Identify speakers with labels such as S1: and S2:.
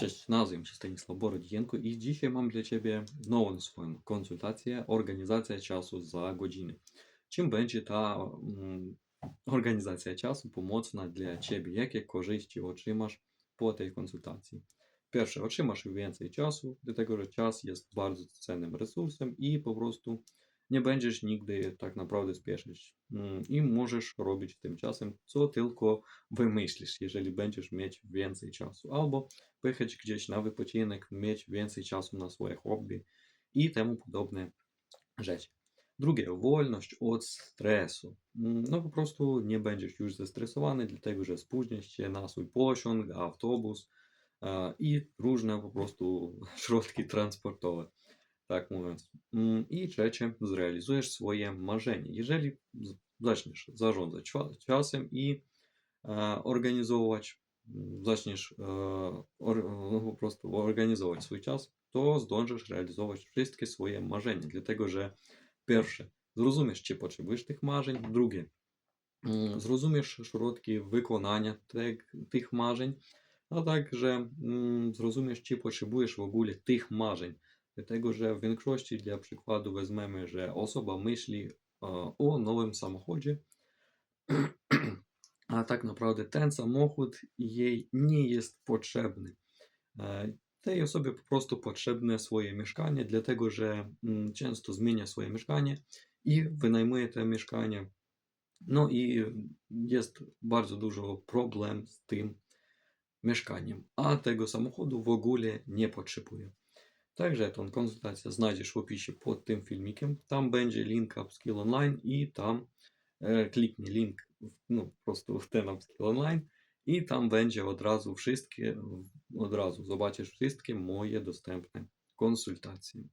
S1: Cześć, nazywam się Stanisław Borodjenko i dzisiaj mam dla Ciebie nową swoją konsultację Organizacja czasu za godziny. Czym będzie ta mm, organizacja czasu pomocna dla Ciebie? Jakie korzyści otrzymasz po tej konsultacji? Pierwsze, otrzymasz więcej czasu, dlatego że czas jest bardzo cennym resursem i po prostu nie będziesz nigdy tak naprawdę spieszyć. Mm, I możesz robić tym czasem, co tylko wymyślisz, jeżeli będziesz mieć więcej czasu. Albo pojechać gdzieś na wypoczynek, mieć więcej czasu na swoje hobby i temu podobne rzeczy. Drugie, wolność od stresu. Mm, No po prostu nie będziesz już zestresowany, dlatego że spóźnisz się na swój pociąg, autobus e, i różne po prostu środki transportowe, tak mówiąc. Mm, I trzecie, zrealizujesz swoje marzenie. Jeżeli zaczniesz zarządzać czasem i e, organizować, mm, zaczniesz e, or, no, po prostu organizować swój czas, to zdążysz realizować wszystkie swoje marzenia. Dlatego, że pierwsze, zrozumiesz, czy potrzebujesz tych marzeń, drugie, mm, zrozumiesz środki wykonania te, tych marzeń, a także mm, zrozumiesz, czy potrzebujesz w ogóle tych marzeń. Dlatego, że w większości, dla przykładu, weźmiemy, że osoba myśli e, o nowym samochodzie, a tak naprawdę ten samochód jej nie jest potrzebny. E, Tej osobie po prostu potrzebne swoje mieszkanie, dlatego że mm, często zmienia swoje mieszkanie i wynajmuje to mieszkanie. No i jest bardzo dużo problem z tym mieszkaniem, a tego samochodu w ogóle nie potrzebuje. Также это консультация «Знайдешь в описи под тем фильмиком». Там Бенджи линк Upskill Online и там э, е, клікні лінк, ну, просто в те Upskill Online. І там Бенджі одразу всі, одразу побачиш всі мої доступні консультації.